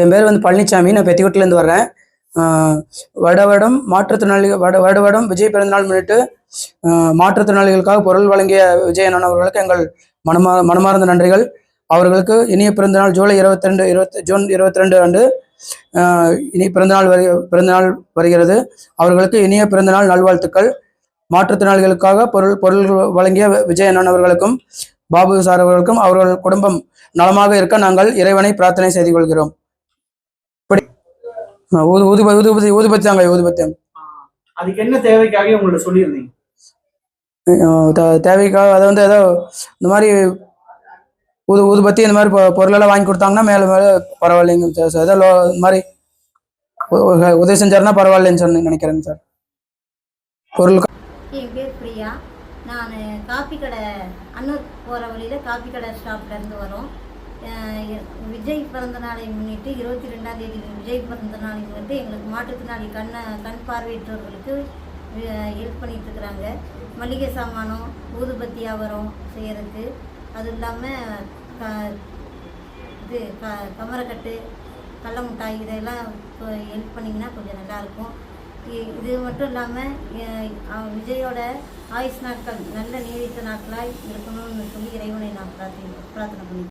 என் பேர் வந்து பழனிசாமி நான் பெத்திக்கோட்டிலேருந்து வர்றேன். வடவடம் மாற்றுத்திறனாளிகள் வட வருட விஜய் பிறந்தநாள் முன்னிட்டு மாற்றுத்திறனாளிகளுக்காக பொருள் வழங்கிய விஜய் அண்ணன் அவர்களுக்கு எங்கள் மனமா மனமார்ந்த நன்றிகள். அவர்களுக்கு இனிய பிறந்தநாள் ஜூலை இருபத்தி ரெண்டு இருபத்தி ஜூன் இருபத்தி ரெண்டு அன்று இனி பிறந்தநாள் வரு பிறந்தநாள் வருகிறது. அவர்களுக்கு இனிய பிறந்தநாள் நல்வாழ்த்துக்கள். மாற்றுத்திறனாளிகளுக்காக பொருள் பொருள் வழங்கிய விஜய் அண்ணன் அவர்களுக்கும் பாபு சார் அவர்களுக்கும் அவர்கள் குடும்பம் நலமாக இருக்க நாங்கள் இறைவனை பிரார்த்தனை செய்து கொள்கிறோம். இப்படி. ஊதுபத்தி ஊதுபத்தி தாங்க ஊதுபத்தி தாங்க. அதுக்கு என்ன தேவைக்காக உங்கள்ட்ட சொல்லியிருந்தீங்க? தேவைக்காக அதை வந்து ஏதோ இந்த மாதிரி ஊது ஊதுபத்தி இந்த மாதிரி பொ- பொருளெல்லாம் வாங்கி கொடுத்தாங்கன்னா மேலே மேலே பரவாயில்லைங்க சார். ஏதோ லோ- இந்த மாதிரி உதவி செஞ்சாருன்னா பரவாயில்லைன்னு சொல்லி நினைக்கிறேங்க சார். பொருள் என் பேர் பிரியா? நான் காப்பி கடை அன்னூர் போகிற வழியில் காப்பி கடை ஸ்டாப்லேருந்து வரோம். விஜய் பிறந்த நாளை முன்னிட்டு இருபத்தி ரெண்டாம் தேதி விஜய் பிறந்த நாளை வந்து எங்களுக்கு மாற்றுத்திறனாளி கண்ணை கண் பார்வையற்றவர்களுக்கு ஹெல்ப் பண்ணிட்டு இருக்கிறாங்க. மளிகை சாமானம் ஊதுபத்தி வியாபாரம் செய்கிறதுக்கு அது இல்லாமல் க இது க கமரக்கட்டு கடல மிட்டாய் இதெல்லாம் ஹெல்ப் பண்ணிங்கன்னா கொஞ்சம் நல்லாயிருக்கும் இது மட்டும் இல்லாமல் விஜயோட ஆயுஷ் நாட்கள் நல்ல நீடித்த நாட்களாய் இருக்கணும்னு சொல்லி இறைவனை நான் பிரார்த்தனை பிரார்த்தனை பண்ணி